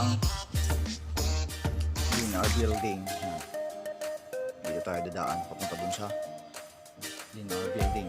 ng DNR building. Yan. Dito tayo dadaan papunta dun sa DNR building.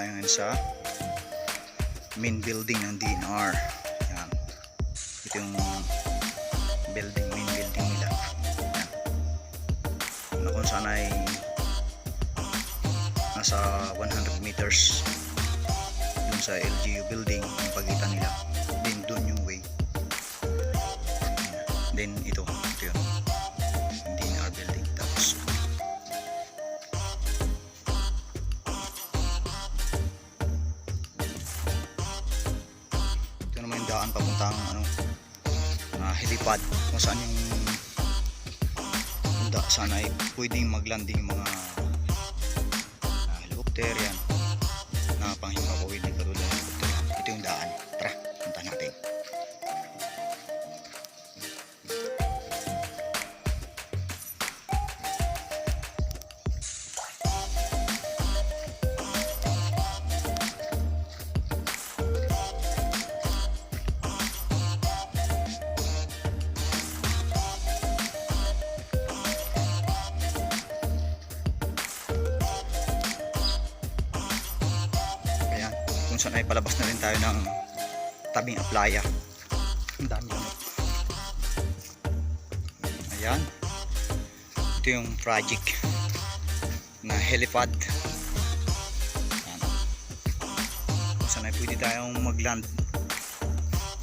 Tayo ngayon sa main building ng DNR. Yan. Ito yung building, main building nila. Yan. Na kung saan ay nasa 100 meters dun sa LGU building yung pagitan nila. Daan papuntang ano, uh, helipad kung saan yung da, sana ay pwedeng maglanding yung mga uh, helicopter yan kung ay palabas na rin tayo ng tabing aplaya. Ang dami ano. Ayan. Ito yung project na helipad. Ayan. Saan ay pwede tayong mag-land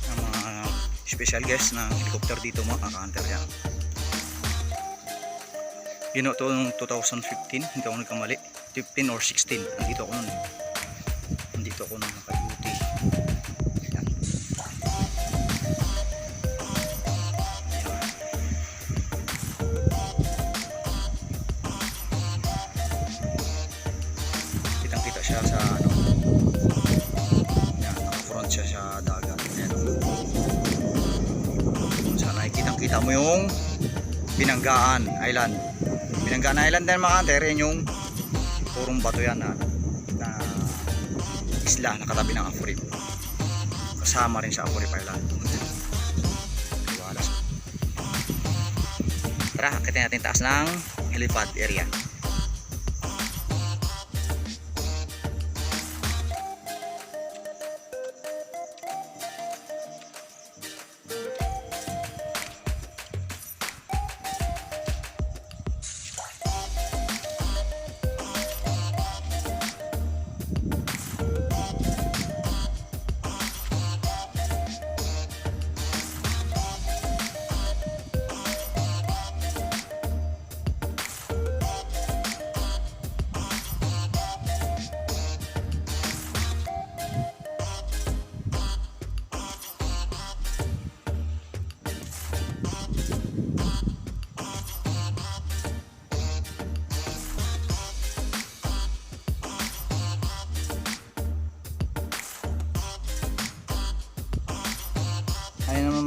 ng mga special guest na helicopter dito mga ka-hunter yan. Gino to noong 2015, hindi ako nagkamali. 15 or 16, andito ako noon. Andito ako nung naka-duty. Kitang kita siya sa ano. Ayan, naka-front siya sa dagat. Ayan. Kung saan nakikitang kita mo yung Binanggaan Island. Binanggaan Island din mga kanter, yan yung purong bato yan na, na isla na katabi ng Afurip. Kasama rin sa Afurip Island. Tara, akitin natin taas ng helipad area.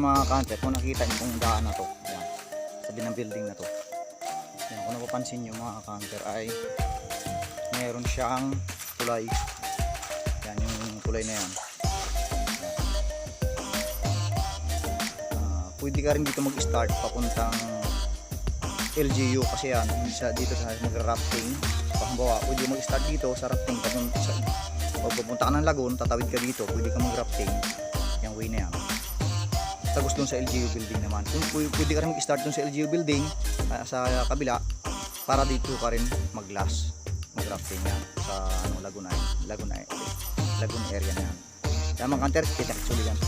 Mga counter, kung nakita niyo itong daan na to, yan, sabi ng building na to. Yan, kung napapansin niyo mga counter ay meron siyang tulay. Yan, yung tulay na yan. Ah, pwede ka rin dito mag-start papuntang LGU kasi yan, sa, dito sa mag-rafting. Pagbawa, pwede mag-start dito sa rafting papunta pag pupunta ka ng lagoon, tatawid ka dito, pwede ka mag-rafting yung way na yan. Tapos doon sa LGU building naman. Kung pwede, ka rin mag-start doon sa LGU building ah, sa kabila para dito ka rin mag-last mag-rafting yan sa ano, Laguna Laguna Laguna area na yan. Kaya mga kanter, kita-kitsuli yan.